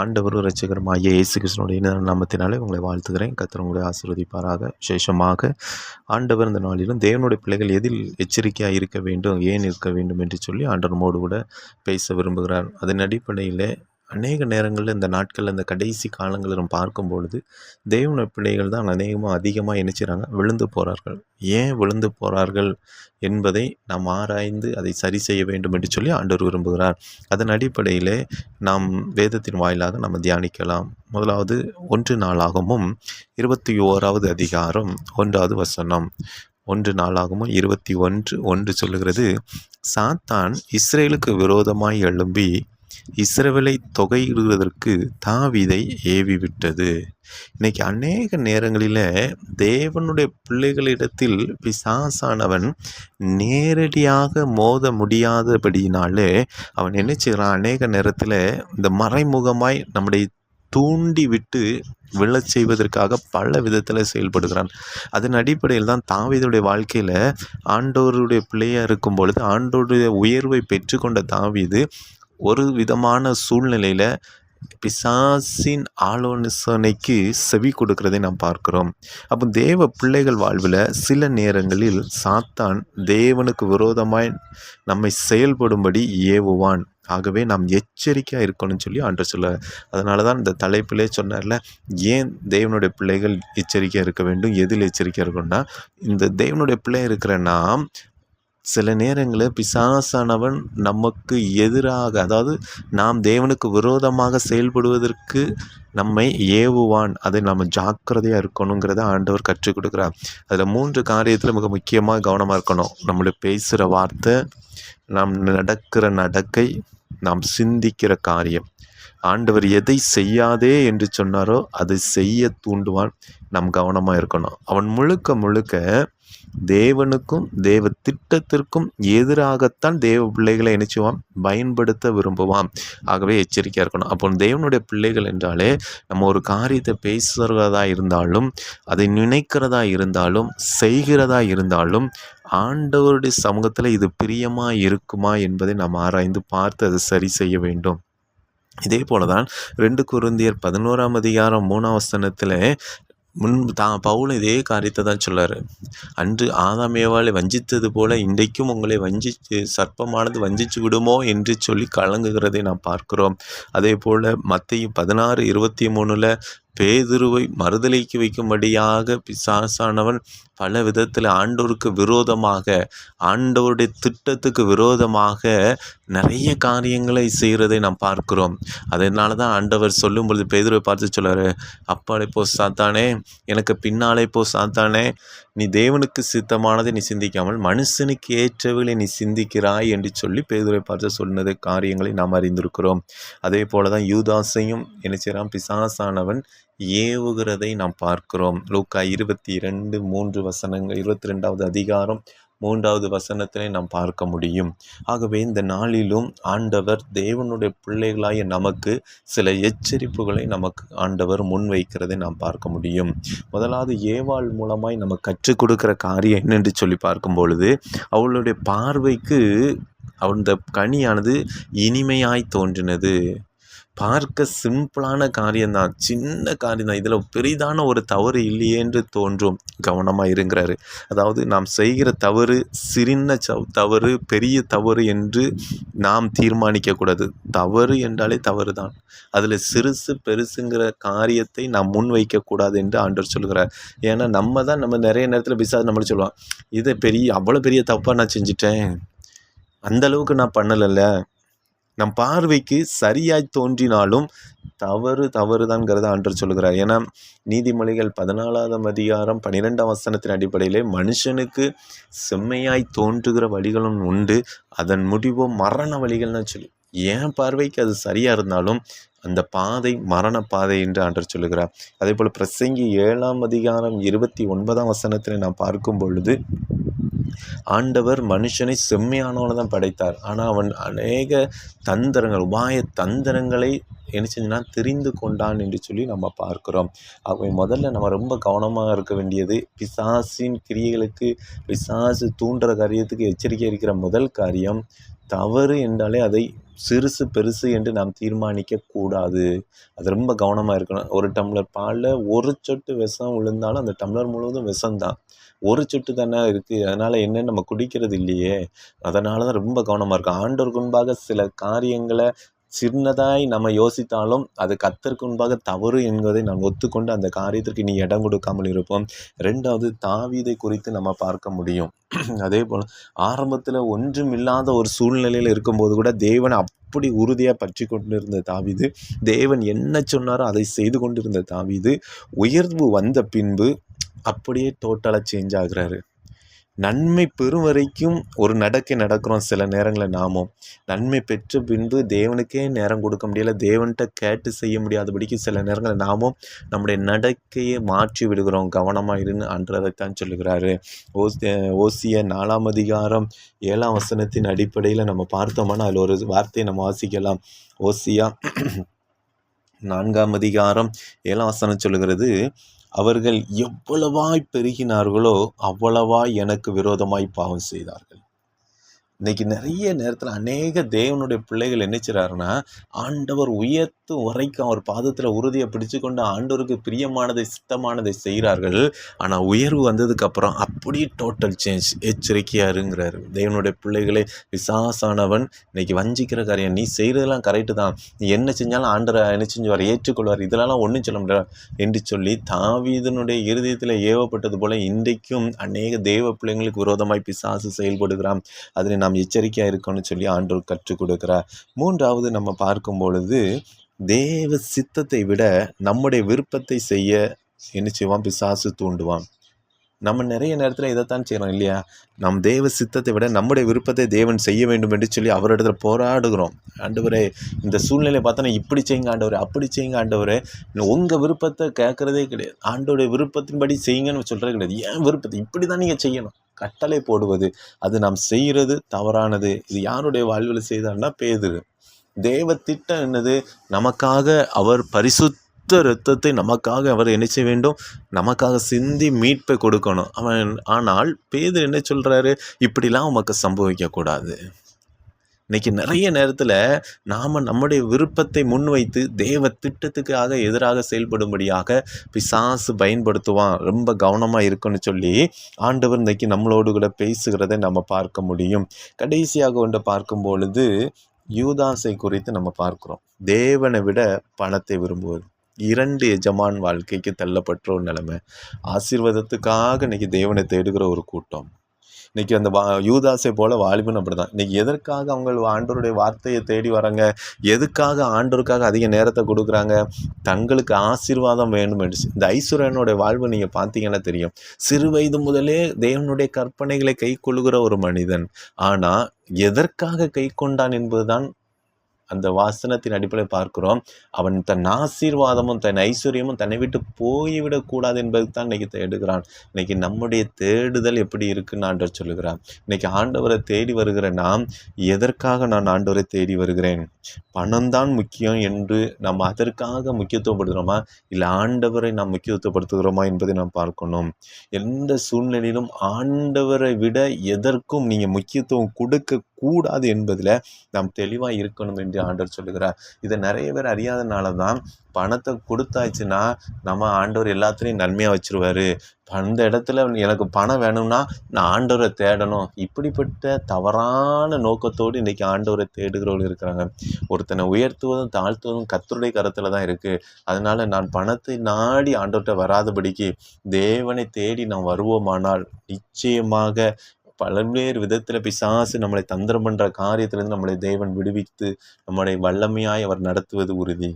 ஆண்டவரும் இரட்சகருமாகிய இயேசு கிருஷ்ணனுடைய இனிய நாமத்தினாலே உங்களை வாழ்த்துகிறேன். கர்த்தர் உங்களை ஆசீர்வதிப்பாராக. விசேஷமாக ஆண்டவர் இந்த நாளிலும் தேவனுடைய பிள்ளைகள் எதில் எச்சரிக்கையாக இருக்க வேண்டும் ஏன் இருக்க வேண்டும் என்று சொல்லி ஆண்டவர் நம்மோடு கூட பேச விரும்புகிறார். அதன் அடிப்படையில் அநேக நேரங்களில் இந்த நாட்களில் இந்த கடைசி காலங்களில் நம்ம பார்க்கும் பொழுது தெய்வன பிள்ளைகள் தான் அநேகமாக அதிகமாக நினைச்சுறாங்க விழுந்து போகிறார்கள் ஏன் விழுந்து போகிறார்கள் என்பதை நாம் ஆராய்ந்து அதை சரி செய்ய வேண்டும் என்று சொல்லி ஆண்டவர் விரும்புகிறார். அதன் அடிப்படையிலே நாம் வேதத்தின் வாயிலாக நம்ம தியானிக்கலாம். முதலாவது ஒன்று நாளாகவும் இருபத்தி ஓராவது அதிகாரம் ஒன்றாவது வசனம். ஒன்று நாளாகவும் இருபத்தி ஒன்று ஒன்று சொல்லுகிறது சாத்தான் இஸ்ரேலுக்கு விரோதமாய் எழும்பி இஸ்ரவேலை தொகையிடுவதற்கு தாவிதை ஏவி விட்டது இன்னைக்கு அநேக நேரங்களில் தேவனுடைய பிள்ளைகளிடத்தில் பிசாசானவன் நேரடியாக மோத முடியாதபடியினாலே அவன் என்ன செய்கிறான்? அநேக நேரத்தில் இந்த மறைமுகமாய் நம்முடைய தூண்டி விட்டு விழச் செய்வதற்காக பல விதத்தில் செயல்படுகிறான். அதன் அடிப்படையில் தான் தாவிதுடைய வாழ்க்கையில் ஆண்டோருடைய பிள்ளையாக இருக்கும் பொழுது ஆண்டோருடைய உயர்வை பெற்றுக்கொண்ட தாவிது ஒரு விதமான சூழ்நிலையில் பிசாசின் ஆலோசனைக்கு செவி கொடுக்கிறதை நாம் பார்க்கிறோம். அப்போ தேவ பிள்ளைகள் வாழ்வில் சில நேரங்களில் சாத்தான் தேவனுக்கு விரோதமாய் நம்மை செயல்படும்படி ஏவுவான். ஆகவே நாம் எச்சரிக்கையாக இருக்கணும்னு சொல்லி ஆண்டு சொல்ல அதனால தான் இந்த தலைப்பிலே சொன்னார்ல ஏன் தேவனுடைய பிள்ளைகள் எச்சரிக்கையாக இருக்க வேண்டும் எதில் எச்சரிக்கையாக இருக்கணும்னா இந்த தேவனுடைய பிள்ளை இருக்கிற நாம் சில நேரங்களில் பிசாசானவன் நமக்கு எதிராக அதாவது நாம் தேவனுக்கு விரோதமாக செயல்படுவதற்கு நம்மை ஏவுவான். அதை நம்ம ஜாக்கிரதையாக இருக்கணுங்கிறத ஆண்டவர் கற்றுக் கொடுக்குறார். அதில் மூன்று காரியத்தில் மிக முக்கியமாக கவனமாக இருக்கணும். நம்மளுடைய பேசுகிற வார்த்தை நாம் நடக்கிற நடக்கை நாம் சிந்திக்கிற காரியம். ஆண்டவர் எதை செய்யாதே என்று சொன்னாரோ அதை செய்ய தூண்டுவான். நாம் கவனமாக இருக்கணும். அவன் முழுக்க முழுக்க தேவனுக்கும் தேவ திட்டத்திற்கும் எதிராகத்தான் தேவ பிள்ளைகளை நினைச்சுவான் பயன்படுத்த விரும்புவான். ஆகவே எச்சரிக்கையாக இருக்கணும். அப்போ தேவனுடைய பிள்ளைகள் என்றாலே நம்ம ஒரு காரியத்தை பேசுகிறதா இருந்தாலும் அதை நினைக்கிறதா இருந்தாலும் செய்கிறதா இருந்தாலும் ஆண்டவருடைய சமூகத்தில் இது பிரியமாக இருக்குமா என்பதை நாம் ஆராய்ந்து பார்த்து அதை சரி செய்ய வேண்டும். இதே போல தான் ரெண்டு குருந்தியர் பதினோராம் அதிகாரம் மூணாம் வசனத்தில் முன் தான் பவுலும் இதே காரியத்தை தான் சொல்லார். அன்று ஆதாமேவாளை வஞ்சித்தது போல இன்றைக்கும் உங்களை வஞ்சித்து சர்ப்பமானது வஞ்சிச்சு விடுமோ என்று சொல்லி கலங்குகிறதை நாம் பார்க்கிறோம். அதே போல் மத்தையும் பதினாறு இருபத்தி மூணில் பேதுருவை மறுதலைக்கு வைக்கும்படியாக பிசாசானவன் பல விதத்தில் ஆண்டோருக்கு விரோதமாக ஆண்டவருடைய திட்டத்துக்கு விரோதமாக நிறைய காரியங்களை செய்கிறதை நாம் பார்க்கிறோம். அதனால தான் ஆண்டவர் சொல்லும் பொழுது பேதுருவை பார்த்து சொல்கிறார் அப்பாலே போ சாத்தானே எனக்கு பின்னாலே போ சாத்தானே நீ தேவனுக்கு சித்தமானதை நீ சிந்திக்காமல் மனுஷனுக்கு ஏற்றவர்களை நீ சிந்திக்கிறாய் என்று சொல்லி பேதுரை பார்த்து சொன்னது காரியங்களை நாம் அறிந்திருக்கிறோம். அதே போல தான் யூதாசையும் என்ன செய்கிறான் பிசாசானவன் ஏவுகிறதை நாம் பார்க்கிறோம். லூக்கா இருபத்தி இரண்டு மூன்று வசனங்கள் இருபத்தி ரெண்டாவது அதிகாரம் மூன்றாவது வசனத்திலே நாம் பார்க்க முடியும். ஆகவே இந்த நாளிலும் ஆண்டவர் தேவனுடைய பிள்ளைகளாய நமக்கு சில எச்சரிப்புகளை நமக்கு ஆண்டவர் முன்வைக்கிறதை நாம் பார்க்க முடியும். முதலாவது ஏவாள் மூலமாய் நம்ம கற்றுக் கொடுக்குற காரியம் என்னென்று சொல்லி பார்க்கும் பொழுது அவளுடைய பார்வைக்கு அந்த கனியானது இனிமையாய் தோன்றினது. பார்க்க சிம்பிளான காரியம்தான். சின்ன காரியம்தான். இதில் பெரிதான ஒரு தவறு இல்லையே என்று தோன்றும். கவனமாக இருங்கிறாரு. அதாவது நாம் செய்கிற தவறு சிறின தவறு பெரிய தவறு என்று நாம் தீர்மானிக்கக்கூடாது. தவறு என்றாலே தவறு தான் அதில் சிறுசு பெருசுங்கிற காரியத்தை நாம் முன் வைக்கக்கூடாது என்று ஆண்டவர் சொல்கிறார் ஏன்னா நம்ம தான் நம்ம நிறைய நேரத்தில் பிசாது நம்மளும் சொல்லுவான். இதை பெரிய அவ்வளோ பெரிய தப்பாக நான் செஞ்சிட்டேன். அந்தளவுக்கு நான் பண்ணலைல்ல. நம் பார்வைக்கு சரியாய் தோன்றினாலும் தவறு தவறுதான்ங்கிறத ஆண்டர் சொல்லுகிறார். ஏன்னா நீதிமொழிகள் பதினாலாவது அதிகாரம் பன்னிரெண்டாம் வசனத்தின் அடிப்படையிலே மனுஷனுக்கு செம்மையாய் தோன்றுகிற வழிகளும் உண்டு. அதன் முடிவோ மரண வழிகள்னு சொல்லி. என் பார்வைக்கு அது சரியாக இருந்தாலும் அந்த பாதை மரண பாதை என்று ஆண்டர் சொல்லுகிறார். அதே போல் பிரசங்கி ஏழாம் அதிகாரம் இருபத்தி ஒன்பதாம் வசனத்தில் நாம் பார்க்கும் பொழுது ஆண்டவர் மனுஷனை செம்மையானவனை தான் படைத்தார். ஆனால் அவன் அநேக தந்திரங்கள் உபாய தந்திரங்களை என்ன செஞ்சுனா தெரிந்து கொண்டான் என்று சொல்லி நம்ம பார்க்குறோம். அவை முதல்ல நம்ம ரொம்ப கவனமாக இருக்க வேண்டியது பிசாசின் கிரியைகளுக்கு பிசாசு தூண்டுற காரியத்துக்கு எச்சரிக்கை இருக்கிற முதல் காரியம் தவறு என்றாலே அதை சிறுசு பெருசு என்று நாம் தீர்மானிக்க கூடாது. அது ரொம்ப கவனமாக இருக்கணும். ஒரு டம்ளர் பாலில் ஒரு சொட்டு விஷம் விழுந்தாலும் அந்த டம்ளர் முழுவதும் விஷம்தான். ஒரு சொட்டு தானே இருக்குது அதனால் என்ன நம்ம குடிக்கிறது இல்லையே. அதனால தான் ரொம்ப கவனமாக இருக்கும் ஆண்டோருக்கு முன்பாக சில காரியங்களை சின்னதாய் நம்ம யோசித்தாலும் அது கத்தருக்கு முன்பாக தவறு என்பதை நாம் ஒத்துக்கொண்டு அந்த காரியத்திற்கு நீ இடம் கொடுக்காமல் இருப்போம். ரெண்டாவது தாவீதை குறித்து நம்ம பார்க்க முடியும். அதே போல் ஆரம்பத்தில் ஒன்றும் இல்லாத ஒரு சூழ்நிலையில் இருக்கும்போது கூட தேவன் அப்படி உறுதியாக பற்றி கொண்டிருந்த தாவீது தேவன் என்ன சொன்னாரோ அதை செய்து கொண்டிருந்த தாவிது உயர்வு வந்த பின்பு அப்படியே டோட்டலாக சேஞ்ச் ஆகுறாரு. நன்மை பெறும் வரைக்கும் ஒரு நடக்கை நடக்கிறோம் சில நேரங்களில் நாமும் நன்மை பெற்ற பின்பு தேவனுக்கே நேரம் கொடுக்க முடியல. தேவன்கிட்ட கேட்டு செய்ய முடியாதபடிக்கு சில நேரங்களில் நாமும் நம்முடைய நடக்கையை மாற்றி விடுகிறோம். கவனமாக இருன்னு அன்றதைத்தான் சொல்லுகிறாரு. ஓசிய ஓசிய நாலாம் அதிகாரம் ஏழாம் வசனத்தின் அடிப்படையில் நம்ம பார்த்தோம்னா அதில் ஒரு வார்த்தையை நம்ம வாசிக்கலாம். ஓசியா நான்காம் அதிகாரம் ஏழாம் வசனம் சொல்லுகிறது அவர்கள் எவ்வளவாய் பெருகினார்களோ அவ்வளவாய் எனக்கு விரோதமாய் பாவம் செய்தார்கள். இன்னைக்கு நிறைய நேரத்தில் அநேக தேவனுடைய பிள்ளைகள் என்ன ஆண்டவர் உயர்த்தும் வரைக்கும் அவர் பாதத்தில் உறுதியை பிடிச்சு கொண்டு ஆண்டவருக்கு பிரியமானதை சித்தமானதை செய்கிறார்கள். ஆனால் உயர்வு வந்ததுக்கப்புறம் அப்படியே டோட்டல் சேஞ்ச் எச்சரிக்கையாக இருங்கிறாரு தேவனுடைய பிள்ளைகளே விசாசானவன் இன்னைக்கு வஞ்சிக்கிற காரியம் நீ செய்கிறதெல்லாம் கரெக்டு தான். நீ என்ன செஞ்சாலும் ஆண்டரை என்ன செஞ்சுவார் ஏற்றுக்கொள்வார். இதெல்லாம் ஒன்றும் சொல்ல முடியாது. என்று சொல்லி தாவீதனுடைய இருதயத்தில் ஏவப்பட்டது போல இன்றைக்கும் அநேக தேவ பிள்ளைங்களுக்கு விரோதமாய் பிசாசு செயல்படுகிறான். அதில் நாம் எச்சரிக்கையாக இருக்கணும்னு சொல்லி ஆண்டோர் கற்றுக் கொடுக்குறார். மூன்றாவது நம்ம பார்க்கும் பொழுது தேவ சித்தத்தை விட நம்முடைய விருப்பத்தை செய்ய என்ன செய்வான்? பிசாசு தூண்டுவான். நம்ம நிறைய நேரத்தில் இதைத்தான் செய்கிறோம் இல்லையா? நம் தேவ சித்தத்தை விட நம்முடைய விருப்பத்தை தேவன் செய்ய வேண்டும் என்று சொல்லி அவரிடத்துல போராடுகிறோம். ஆண்டவரே இந்த சூழ்நிலையை பார்த்தோன்னா இப்படி செய்யுங்க ஆண்டவரே அப்படி செய்யுங்க ஆண்டவரே. உங்கள் விருப்பத்தை கேட்குறதே கிடையாது. ஆண்டோடைய விருப்பத்தின்படி செய்யுங்கன்னு சொல்கிறது கிடையாது. ஏன் விருப்பத்தை இப்படி தான் நீங்கள் செய்யணும். கட்டளை போடுவது அது நாம் செய்கிறது தவறானது. இது யாருடைய வாழ்வில் செய்தார்னா பேதுரு. தேவ திட்டம் என்னது? நமக்காக அவர் பரிசுத்த இரத்தத்தை நமக்காக அவர் என்ன செய்ய வேண்டும்? நமக்காக சிந்தி மீட்பை கொடுக்கணும். அவன் ஆனால் பேதர் என்ன சொல்கிறாரு இப்படிலாம் உமக்கு சம்பவிக்கக்கூடாது. இன்னைக்கு நிறைய நேரத்தில் நாம் நம்முடைய விருப்பத்தை முன்வைத்து தேவ திட்டத்துக்காக எதிராக செயல்படும்படியாக பிசாசு பயன்படுத்துவான். ரொம்ப கவனமாக இருக்குன்னு சொல்லி ஆண்டவர் இன்னைக்கு நம்மளோடு கூட பேசுகிறதை நம்ம பார்க்க முடியும். கடைசியாக கொண்டு பார்க்கும் பொழுது யூதாசை குறித்து நம்ம பார்க்குறோம். தேவனை விட பணத்தை விரும்புவது. இரண்டு எஜமான் வாழ்க்கைக்கு தள்ளப்பட்ட ஒரு நிலைமை. ஆசீர்வாதத்துக்காக இன்னைக்கு தேவனை தேடுகிற ஒரு கூட்டம். இன்னைக்கு அந்த வா யூதாசை போல வாலிபன் அப்படி தான் இன்னைக்கு எதற்காக அவங்க ஆண்டோருடைய வார்த்தையை தேடி வராங்க? எதுக்காக ஆண்டோருக்காக அதிக நேரத்தை கொடுக்குறாங்க? தங்களுக்கு ஆசீர்வாதம் வேணும் என்று. இந்த ஐஸ்வர்யனுடைய வாழ்வு நீங்கள் பார்த்தீங்கன்னா தெரியும். சிறு வயது முதலே தேவனுடைய கற்பனைகளை கை கொள்ளுகிற ஒரு மனிதன். ஆனால் எதற்காக கை கொண்டான் என்பதுதான் அந்த வாசனத்தின் அடிப்படையில் பார்க்கிறோம். அவன் தன் ஆசீர்வாதமும் தன் ஐஸ்வர்யமும் தன்னை விட்டு போய்விடக்கூடாது என்பது தான் இன்னைக்கு தேடுகிறான் இன்னைக்கு நம்முடைய தேடுதல் எப்படி இருக்குன்னு ஆண்டவர் சொல்லுகிறான் இன்னைக்கு ஆண்டவரை தேடி வருகிற நாம் எதற்காக நான் ஆண்டவரை தேடி வருகிறேன்? பணம் தான் முக்கியம் என்று நாம் அதற்காக முக்கியத்துவப்படுத்துகிறோமா இல்லை ஆண்டவரை நாம் முக்கியத்துவப்படுத்துகிறோமா என்பதை நாம் பார்க்கணும். எந்த சூழ்நிலையிலும் ஆண்டவரை விட எதற்கும் நீங்கள் முக்கியத்துவம் கொடுக்க கூடாது என்பதில் நாம் தெளிவாக இருக்கணும் என்று ஆண்டவர் சொல்லுகிறார். இதை நிறைய பேர் அறியாதனால தான் பணத்தை கொடுத்தாச்சுன்னா நம்ம ஆண்டவர் எல்லாத்துலேயும் நன்மையாக வச்சுருவார். அந்த இடத்துல எனக்கு பணம் வேணும்னா நான் ஆண்டவரை தேடணும். இப்படிப்பட்ட தவறான நோக்கத்தோடு இன்றைக்கி ஆண்டவரை தேடுகிறவர்கள் இருக்கிறாங்க. ஒருத்தனை உயர்த்துவதும் தாழ்த்துவதும் கத்தருடைய கரத்தில் தான் இருக்குது அதனால் நான் பணத்தை நாடி ஆண்டவர்கிட்ட வராதபடிக்கு தேவனை தேடி நாம் வருவோமானால் நிச்சயமாக பல்வேறு விதத்தில் பிசாசு நம்மளை தந்திரம் பண்ணுற காரியத்திலேருந்து நம்மளை தேவன் விடுவித்து நம்மளை வல்லமையாய் அவர் நடத்துவது உறுதி.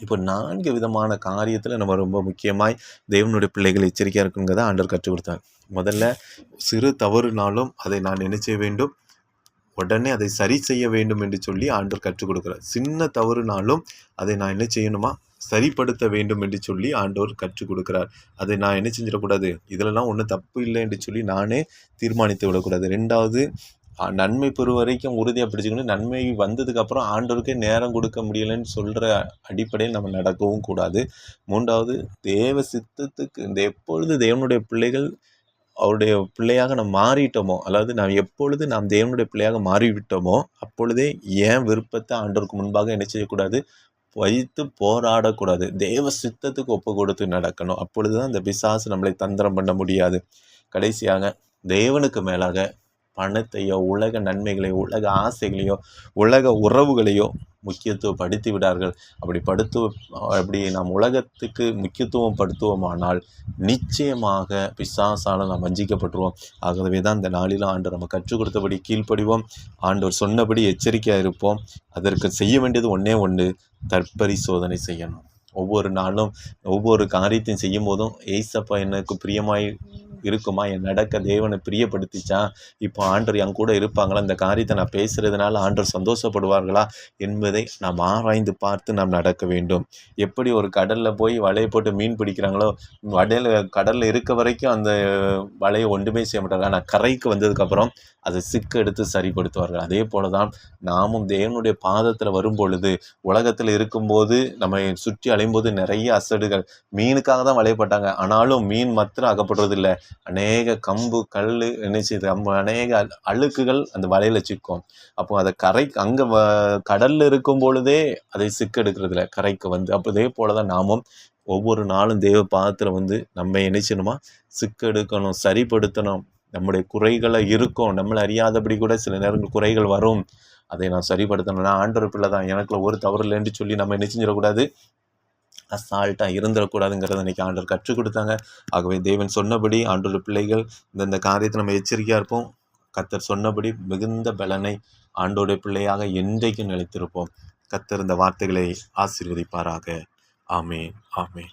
இப்போ நான்கு விதமான காரியத்தில் நம்ம ரொம்ப முக்கியமாய் தேவனுடைய பிள்ளைகள் எச்சரிக்கையாக இருக்குங்கிறத ஆண்டர் கற்றுக் கொடுத்தார். முதல்ல சிறு தவறுனாலும் அதை நான் நினைச்ச வேண்டும்? உடனே அதை சரி செய்ய வேண்டும் என்று சொல்லி ஆண்டர் கற்றுக் கொடுக்குறார். சின்ன தவறுனாலும் அதை நான் என்ன செய்யணுமா? சரிப்படுத்த வேண்டும் என்று சொல்லி ஆண்டவர் கற்றுக் கொடுக்குறார். அதை நான் என்ன செஞ்சிடக்கூடாது? இதிலெல்லாம் ஒன்றும் தப்பு இல்லை என்று சொல்லி நானே தீர்மானித்து விடக்கூடாது. ரெண்டாவது நன்மை பெறும் வரைக்கும் உறுதியாக பிடிச்சிக்கணும் நன்மை வந்ததுக்கப்புறம் ஆண்டவருக்கே நேரம் கொடுக்க முடியலைன்னு சொல்கிற அடிப்படையில் நம்ம நடக்கவும் கூடாது. மூன்றாவது தேவ சித்தத்துக்கு இந்த எப்பொழுது தேவனுடைய பிள்ளைகள் அவருடைய பிள்ளையாக நாம் மாறிட்டோமோ அதாவது நாம் எப்பொழுது நாம் தேவனுடைய பிள்ளையாக மாறிவிட்டோமோ அப்பொழுதே ஏன் விருப்பத்தை ஆண்டோருக்கு முன்பாக என்ன செய்யக்கூடாது? வைத்து போராடக்கூடாது. தேவ சித்தத்துக்கு ஒப்பு கொடுத்து நடக்கணும். அப்பொழுது தான் இந்த பிசாசு நம்மளை தந்திரம் பண்ண முடியாது. கடைசியாக தேவனுக்கு மேலாக பணத்தையோ உலக நன்மைகளையோ உலக ஆசைகளையோ உலக உறவுகளையோ முக்கியத்துவப்படுத்தி விடார்கள். அப்படி படுத்து அப்படி நாம் உலகத்துக்கு முக்கியத்துவம் படுத்துவோமானால் நிச்சயமாக பிசாசால நாம் வஞ்சிக்கப்பட்டுருவோம். ஆகவே தான் இந்த நாளில் ஆண்டு நம்ம கற்றுக் கொடுத்தபடி கீழ்ப்படிவோம். ஆண்டவர் சொன்னபடி எச்சரிக்கையாக இருப்போம். அதற்கு செய்ய வேண்டியது ஒன்றே ஒன்று தற்பரிசோதனை செய்யணும். ஒவ்வொரு நாளும் ஒவ்வொரு காரியத்தையும் செய்யும் போதும் ஏசப்பா எனக்கு பிரியமாய் இருக்குமா? என் நடக்க தேவனை பிரியப்படுத்திச்சா? இப்போ ஆண்டர் என் கூட இருப்பாங்களா? இந்த காரியத்தை நான் பேசுறதுனால ஆண்டர் சந்தோஷப்படுவார்களா? என்பதை நாம் ஆராய்ந்து பார்த்து நாம் நடக்க வேண்டும். எப்படி ஒரு கடலில் போய் வலையை போட்டு மீன் பிடிக்கிறாங்களோ வடையில் கடலில் இருக்க வரைக்கும் அந்த வலையை ஒன்றுமே செய்ய மாட்டாங்க ஆனால் கரைக்கு வந்ததுக்கப்புறம் அதை சிக்க எடுத்து சரிப்படுத்துவார்கள். அதே போல தான் நாமும் தேவனுடைய பாதத்தில் வரும் பொழுது உலகத்தில் இருக்கும்போது நம்மை சுற்றி வளையும்போது நிறைய அசடுகள். மீனுக்காக தான் வளையப்பட்டாங்க ஆனாலும் மீன் மாத்திரம் அகப்படுறதில்ல. அநேக கம்பு கல் என்ன கம்பு நம்ம அநேக அழுக்குகள் அந்த வலையில் சிக்கும். அப்போ அதை கரை அங்கே வ கடலில் இருக்கும் பொழுதே அதை சிக்கெடுக்கிறதுல கரைக்கு வந்து அப்போ இதே போல தான் நாமும் ஒவ்வொரு நாளும் தேவ பாதத்தில் வந்து நம்ம நினைச்சணுமா சிக்கெடுக்கணும் சரிப்படுத்தணும். நம்முடைய குறைகளை இருக்கும். நம்மளை அறியாதபடி கூட சில நேரங்கள் குறைகள் வரும். அதை நான் சரிப்படுத்தணும். நான் ஆண்டவர் பிள்ளை தான் எனக்குள்ள ஒரு தவறு இல்லைன்னு சொல்லி நம்ம என்ன செஞ்சிடக்கூடாது? அசால்ட்டாக இருந்துடக்கூடாதுங்கிறத இன்றைக்கி ஆண்டவர் கற்றுக் கொடுத்தாங்க. ஆகவே தேவன் சொன்னபடி ஆண்டோட பிள்ளைகள் இந்தந்த காரியத்தை நம்ம எச்சரிக்கையாக இருப்போம். கத்தர் சொன்னபடி மிகுந்த பலனை ஆண்டோட பிள்ளையாக என்றைக்கும் நிலைத்திருப்போம். கத்தர் இந்த வார்த்தைகளை ஆசீர்வதிப்பாராக. ஆமே ஆமே